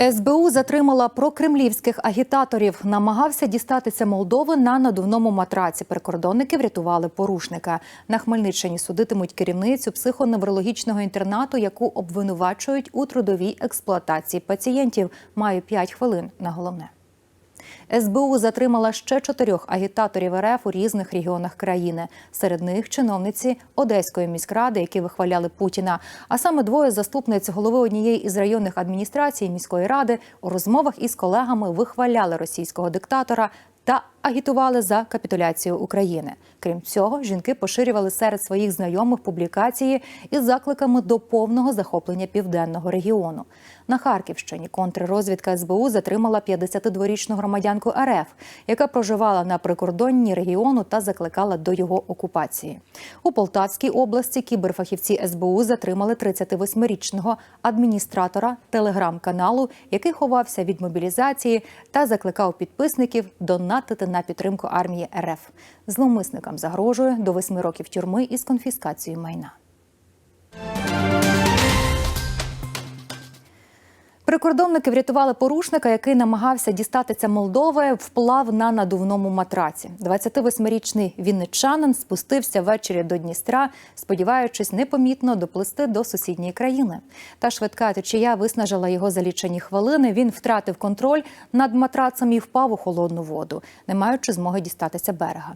СБУ затримала прокремлівських агітаторів. Намагався дістатися Молдови на надувному матраці. Прикордонники врятували порушника. На Хмельниччині судитимуть керівницю психоневрологічного інтернату, яку обвинувачують у трудовій експлуатації пацієнтів. Маю 5 хвилин на головне. СБУ затримала ще чотирьох агітаторів РФ у різних регіонах країни. Серед них чиновниці Одеської міськради, які вихваляли Путіна. А саме двоє заступниць голови однієї із районних адміністрацій міської ради у розмовах із колегами вихваляли російського диктатора та агітували за капітуляцію України. Крім цього, жінки поширювали серед своїх знайомих публікації із закликами до повного захоплення південного регіону. На Харківщині контррозвідка СБУ затримала 52-річну громадянку РФ, яка проживала на прикордонні регіону та закликала до його окупації. У Полтавській області кіберфахівці СБУ затримали 38-річного адміністратора телеграм-каналу, який ховався від мобілізації та закликав підписників донатити на підтримку армії РФ. Зловмисникам загрожує до восьми років тюрми із конфіскацією майна. Прикордонники врятували порушника, який намагався дістатися Молдови, вплав на надувному матраці. 28-річний вінничанин спустився ввечері до Дністра, сподіваючись непомітно доплисти до сусідньої країни. Та швидка течія виснажила його за лічені хвилини. Він втратив контроль над матрацем і впав у холодну воду, не маючи змоги дістатися берега.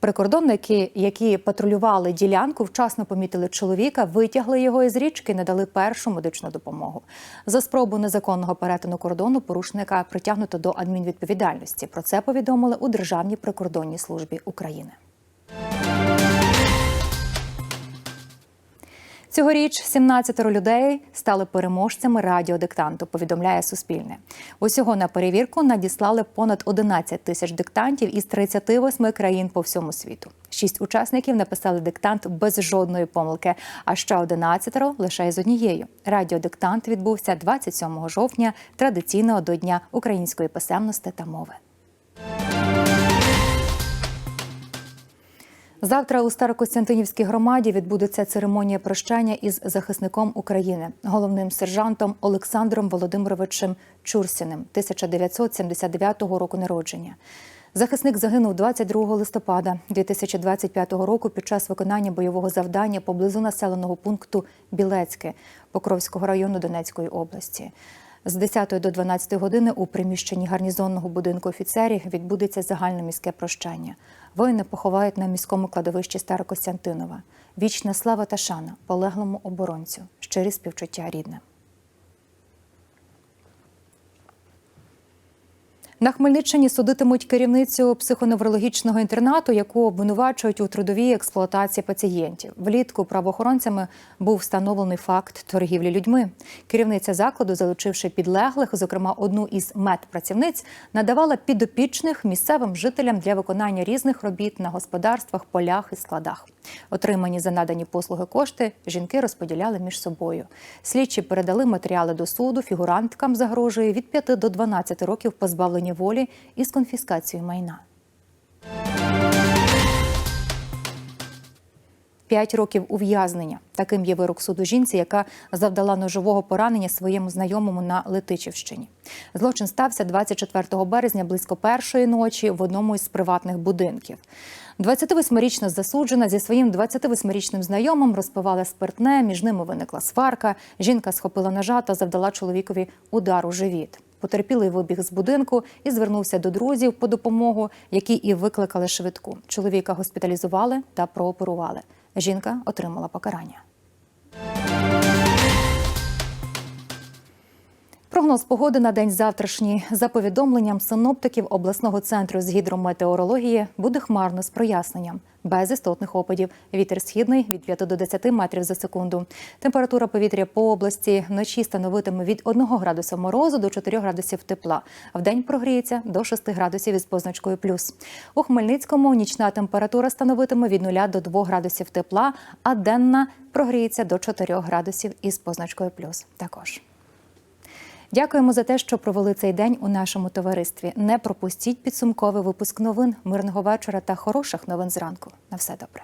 Прикордонники, які патрулювали ділянку, вчасно помітили чоловіка, витягли його із річки, надали першу медичну допомогу. За спробу незаконного перетину кордону порушника притягнуто до адмінвідповідальності. Про це повідомили у Державній прикордонній службі України. Цьогоріч 17 людей стали переможцями радіодиктанту. Повідомляє Суспільне. Усього на перевірку надіслали понад 11 тисяч диктантів із 38 країн по всьому світу. Шість учасників написали диктант без жодної помилки, а ще 11 лише із однією. Радіодиктант відбувся 27 жовтня, традиційного до Дня української писемності та мови. Завтра у Старокостянтинівській громаді відбудеться церемонія прощання із захисником України, головним сержантом Олександром Володимировичем Чурсіним, 1979 року народження. Захисник загинув 22 листопада 2025 року під час виконання бойового завдання поблизу населеного пункту Білецьке Покровського району Донецької області. З 10 до 12 години у приміщенні гарнізонного будинку офіцерів відбудеться загальне міське прощання. Воїни поховають на міському кладовищі Старокостянтинова. Вічна слава та шана полеглому оборонцю, щирі співчуття рідним. На Хмельниччині судитимуть керівницю психоневрологічного інтернату, яку обвинувачують у трудовій експлуатації пацієнтів. Влітку правоохоронцями був встановлений факт торгівлі людьми. Керівниця закладу, залучивши підлеглих, зокрема одну із медпрацівниць, надавала підопічних місцевим жителям для виконання різних робіт на господарствах, полях і складах. Отримані за надані послуги кошти жінки розподіляли між собою. Слідчі передали матеріали до суду. Фігуранткам загрожує від 5 до 12 років позбавлення волі із конфіскацією майна. П'ять років ув'язнення. Таким є вирок суду жінці, яка завдала ножового поранення своєму знайомому на Летичівщині. Злочин стався 24 березня близько першої ночі в одному із приватних будинків. 28-річна засуджена зі своїм 28-річним знайомим розпивала спиртне. Між ними виникла сварка. Жінка схопила ножа та завдала чоловікові удар у живіт. Потерпілий вибіг з будинку і звернувся до друзів по допомогу, які і викликали швидку. Чоловіка госпіталізували та прооперували. Жінка отримала покарання. Прогноз погоди на день завтрашній. За повідомленням синоптиків обласного центру з гідрометеорології буде хмарно з проясненням, без істотних опадів. Вітер східний від 5 до 10 метрів за секунду. Температура повітря по області вночі становитиме від 1 градуса морозу до 4 градусів тепла. В день прогріється до 6 градусів із позначкою плюс. У Хмельницькому нічна температура становитиме від 0 до 2 градусів тепла, а денна прогріється до 4 градусів із позначкою плюс. Також. Дякуємо за те, що провели цей день у нашому товаристві. Не пропустіть підсумковий випуск новин, мирного вечора та хороших новин зранку. На все добре.